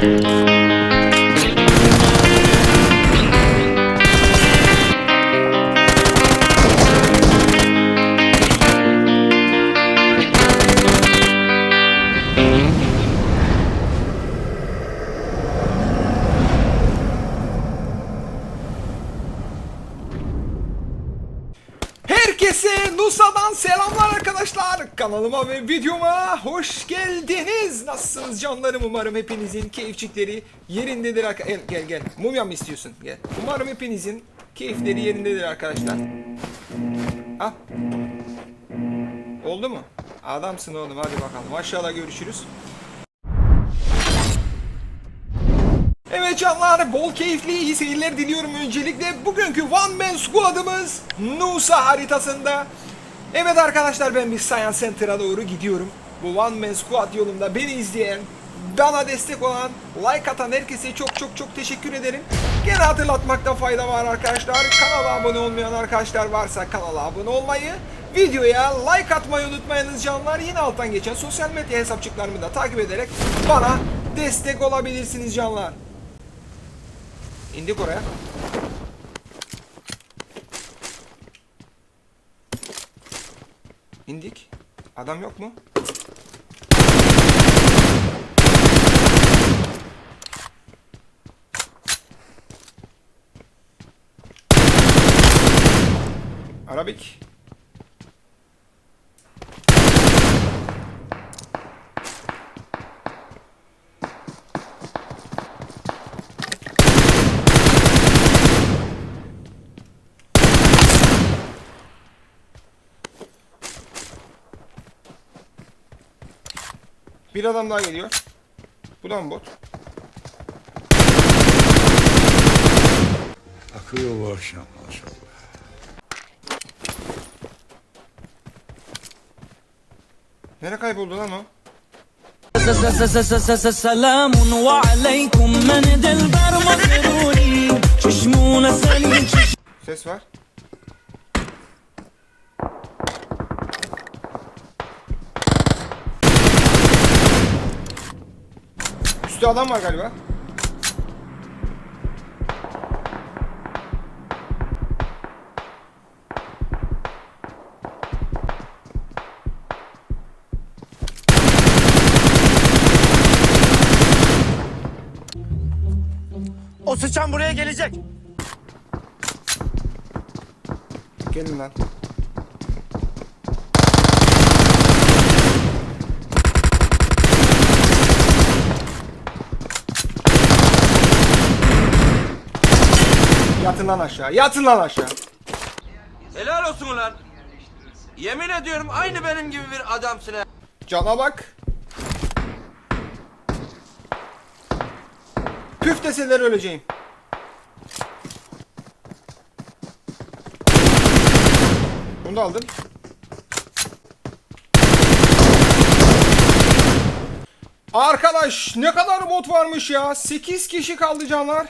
Herkese Nusa'dan selamlar arkadaşlar. Kanalıma ve videoma hoş geldiniz. Nasılsınız canlarım? Umarım hepinizin keyifçikleri yerindedir. Gel gel gel. Mumya mı istiyorsun? Gel. Umarım hepinizin keyifleri yerindedir arkadaşlar. Ah. Oldu mu? Adamsın oğlum hadi bakalım. Aşağıda görüşürüz. Evet canlar bol keyifli iyi seyirler diliyorum öncelikle. Bugünkü One Man Squad'ımız Nusa haritasında. Evet arkadaşlar ben bir Science Center'a doğru gidiyorum. Bu One Man Squad yolunda beni izleyen, bana destek olan, like atan herkese çok çok çok teşekkür ederim. Gene hatırlatmakta fayda var arkadaşlar. Kanala abone olmayan arkadaşlar varsa kanala abone olmayı, videoya like atmayı unutmayınız canlar. Yine alttan geçen sosyal medya hesapçıklarımı da takip ederek bana destek olabilirsiniz canlar. İndik oraya. İndik. Adam yok mu? Arabik. Bir adam daha geliyor. Bu da mı bot? Akıyor bu akşam maşallah. Nereye kayboldu lan o? Selamun aleyküm men del Ses var. Üstte adam var galiba. O sıçan buraya gelecek. Gelin lan. Yatın lan aşağı. Yatın lan aşağı. Helal olsun ulan. Yemin ediyorum aynı benim gibi bir adamsın ha. Cana bak. Püf deseler öleceğim. Bunu da aldım. Arkadaş ne kadar bot varmış ya. 8 kişi kaldı canlar.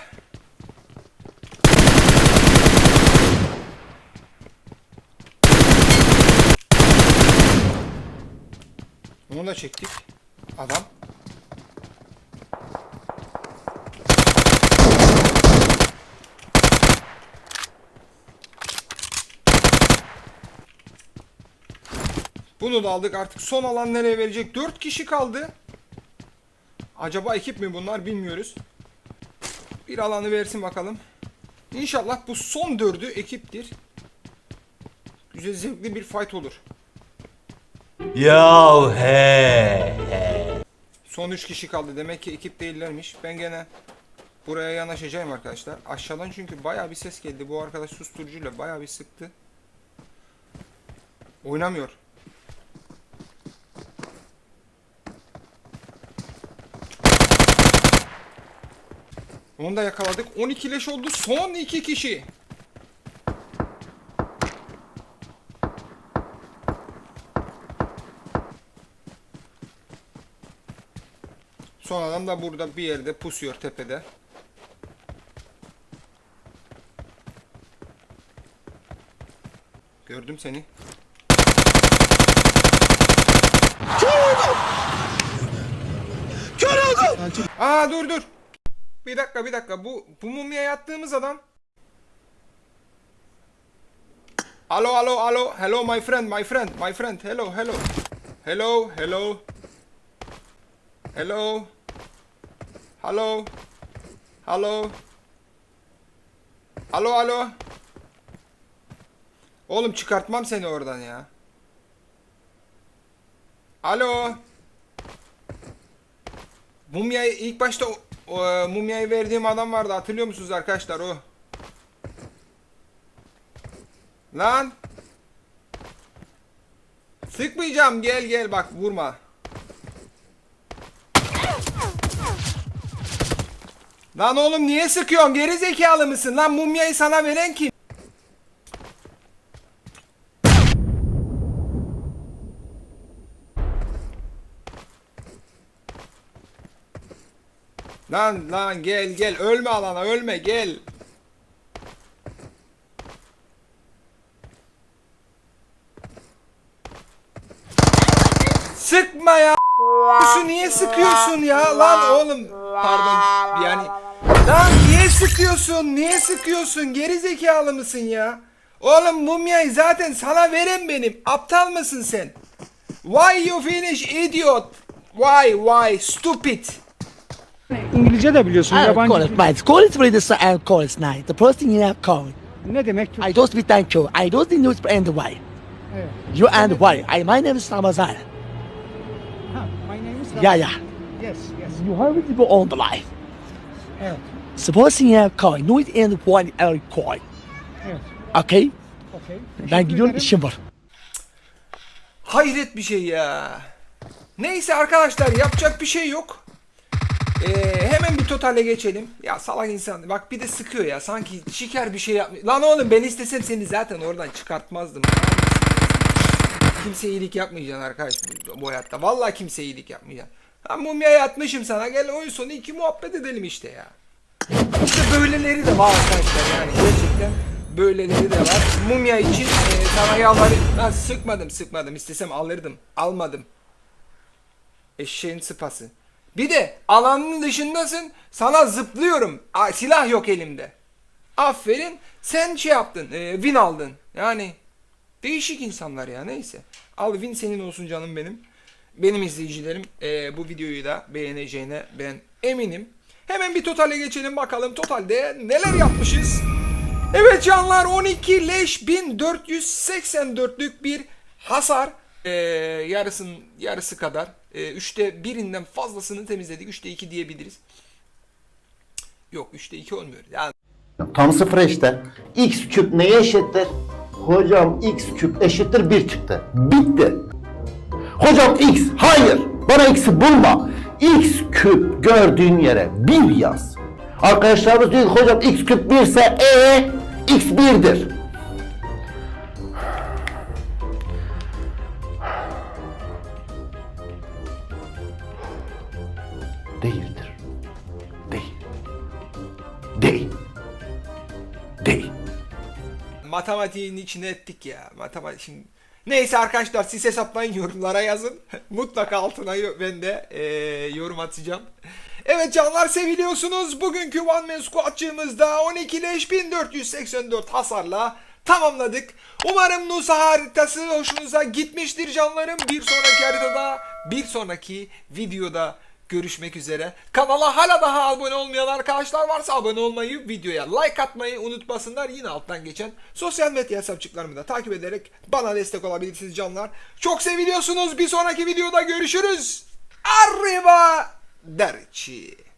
Bunu da çektik. Adam. Bunu da aldık artık son alan nereye verecek? 4 kişi kaldı. Acaba ekip mi bunlar bilmiyoruz. Bir alanı versin bakalım. İnşallah bu son dördü ekiptir. Güzel zevkli bir fight olur. Ya he. Son 3 kişi kaldı. Demek ki ekip değillermiş. Ben gene buraya yanaşacağım arkadaşlar. Aşağıdan çünkü baya bir ses geldi. Bu arkadaş susturucuyla baya bir sıktı. Oynamıyor. Onu da yakaladık. 12 leş oldu. Son 2 kişi. Son adam da burada bir yerde pusuyor tepede. Gördüm seni. Kör oldum. oradan çık. Aa dur dur. Bir dakika bir dakika. Bu bu mumya yattığımız adam. Alo alo alo. Hello my friend my friend my friend. Hello hello. Hello hello. Hello. Hello. Hello. Alo alo. Oğlum çıkartmam seni oradan ya. Alo. Mumyayı ilk başta o, o, mumyayı verdiğim adam vardı hatırlıyor musunuz arkadaşlar o? Lan! Sıkmayacağım gel gel bak vurma. Lan oğlum niye sıkıyorsun? Geri zekalı mısın? Lan mumyayı sana veren kim? Lan lan gel gel ölme alana ölme gel. Sıkma ya. Şu niye sıkıyorsun ya lan oğlum. Pardon yani. Lan niye sıkıyorsun? Niye sıkıyorsun? Geri zekalı mısın ya? Oğlum mumyayı zaten sana veren benim. Aptal mısın sen? Why you finish idiot? Why why stupid? İngilizce de biliyorsun. Yabancı. call it right. Call it ready, sir. I'll call it night. The first thing you have called. Ne demek? I don't speak thank you. I don't think news and why. Evet. You and why. I my name is Ramazan. Yeah, yeah. Yes, yes. You have to go on the line. Evet, Supposing you have called news and why I'll call. evet. Okay? Okey. Ben gidiyorum işim var. Hayret bir şey ya. Neyse arkadaşlar yapacak bir şey yok. Ee, hemen bir totale geçelim. Ya salak insan. Bak bir de sıkıyor ya. Sanki şiker bir şey yapmıyor. Lan oğlum ben istesem seni zaten oradan çıkartmazdım. Kimse iyilik yapmayacaksın arkadaş bu, bu hayatta. Vallahi kimse iyilik yapmayacaksın. Ha mumyaya atmışım sana. Gel oyun sonu iki muhabbet edelim işte ya. İşte böyleleri de var arkadaşlar yani gerçekten böyleleri de var. Mumya için e, sana yalvarayım. Ben sıkmadım sıkmadım istesem alırdım. Almadım. Eşeğin sıpası. Bir de alanın dışındasın sana zıplıyorum. Aa, silah yok elimde. Aferin sen şey yaptın e, win aldın. Yani değişik insanlar ya neyse. Al win senin olsun canım benim. Benim izleyicilerim e, bu videoyu da beğeneceğine ben eminim. Hemen bir totale geçelim bakalım totalde neler yapmışız. Evet canlar 12 leş 1484'lük bir hasar. E, yarısının yarısı kadar. E, üçte birinden fazlasını temizledik. Üçte iki diyebiliriz. Yok üçte iki olmuyor. Yani Tam sıfır işte. X küp neye eşittir? Hocam x küp eşittir 1 çıktı. Bitti. Hocam x hayır. Bana x'i bulma. x küp gördüğün yere 1 yaz. Arkadaşlarımız diyor ki hocam x küp 1 ise e x 1'dir. Değildir. Matematiğin içine ettik ya. Matematik şimdi... Neyse arkadaşlar siz hesaplayın yorumlara yazın. Mutlaka altına ben de eee, yorum atacağım. Evet canlar seviliyorsunuz. Bugünkü One Man Squad'cığımızda 12 leş 1484 hasarla tamamladık. Umarım Nusa haritası hoşunuza gitmiştir canlarım. Bir sonraki haritada, bir sonraki videoda görüşmek üzere. Kanala hala daha abone olmayan arkadaşlar varsa abone olmayı, videoya like atmayı unutmasınlar. Yine alttan geçen sosyal medya hesapçıklarımı da takip ederek bana destek olabilirsiniz canlar. Çok seviliyorsunuz. Bir sonraki videoda görüşürüz. Arriba Derci.